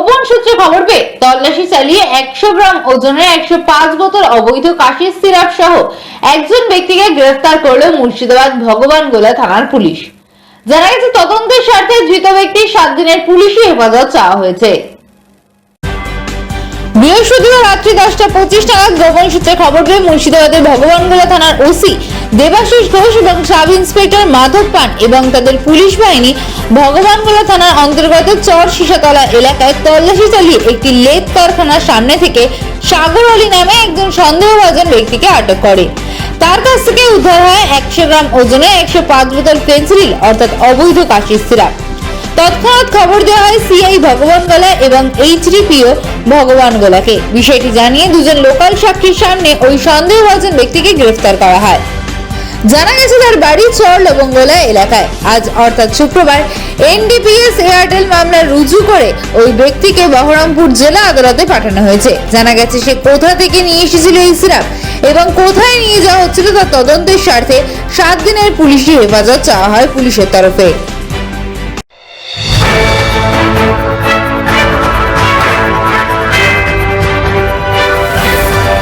গোপন সূত্রে খবর পেয়ে তল্লাশি চালিয়ে একশো গ্রাম ওজনের একশো পাঁচ বোতল অবৈধ কাশির সিরাপ সহ একজন ব্যক্তিকে গ্রেফতার করল মুর্শিদাবাদ ভগবান গোলা থানার পুলিশ। জানা গেছে, তদন্তের স্বার্থে ধৃত ব্যক্তির সাত দিনের পুলিশি হেফাজত চাওয়া হয়েছে। বৃহস্পতিবার রাত্রি দশটা পঁচিশ নাগাদ গোপন সূত্রে খবর পেয়ে মুর্শিদাবাদের ভগবানগোলা থানার ওসি দেবাশিস ঘোষ এবং সাব ইন্সপেক্টর মাধব পান এবং তাদের পুলিশ বাহিনী ভগবানগোলা থানার অন্তর্গত চর শিশাতলা এলাকায় তল্লাশি চালিয়ে একটি লেদ কারখানার সামনে থেকে সাগর আলী নামে একজন সন্দেহভাজন ব্যক্তিকে আটক করে। তার কাছ থেকে উদ্ধার হয় একশো গ্রাম ওজনে একশো পাঁচ বোতল ফেন্সিডিল অর্থাৎ অবৈধ কাশির সিরাপ। তৎক্ষণাৎ খবর দেওয়া হয় সিআই ভগবান গোলা এবং এইচডিপিও ভগবান গোলাকে। বিষয়টি জানিয়ে দুজন লোকাল সাক্ষীর সামনে ওই সন্দেহভাজন ব্যক্তিকে গ্রেফতার করা হয়। জানা গেছে তার বাড়ি চর লবঙ্গলা এলাকায়। আজ অর্থাৎ শুক্রবার এনডিপিএস এয়ারটেল মামলা রুজু করে ওই ব্যক্তিকে বহরমপুর জেলা আদালতে পাঠানো হয়েছে। জানা গেছে সে কোথা থেকে নিয়ে এসেছিল এই সিরাপ এবং কোথায় নিয়ে যাওয়া হচ্ছিল তার তদন্তের স্বার্থে সাত দিনের পুলিশি হেফাজত চাওয়া হয় পুলিশের তরফে।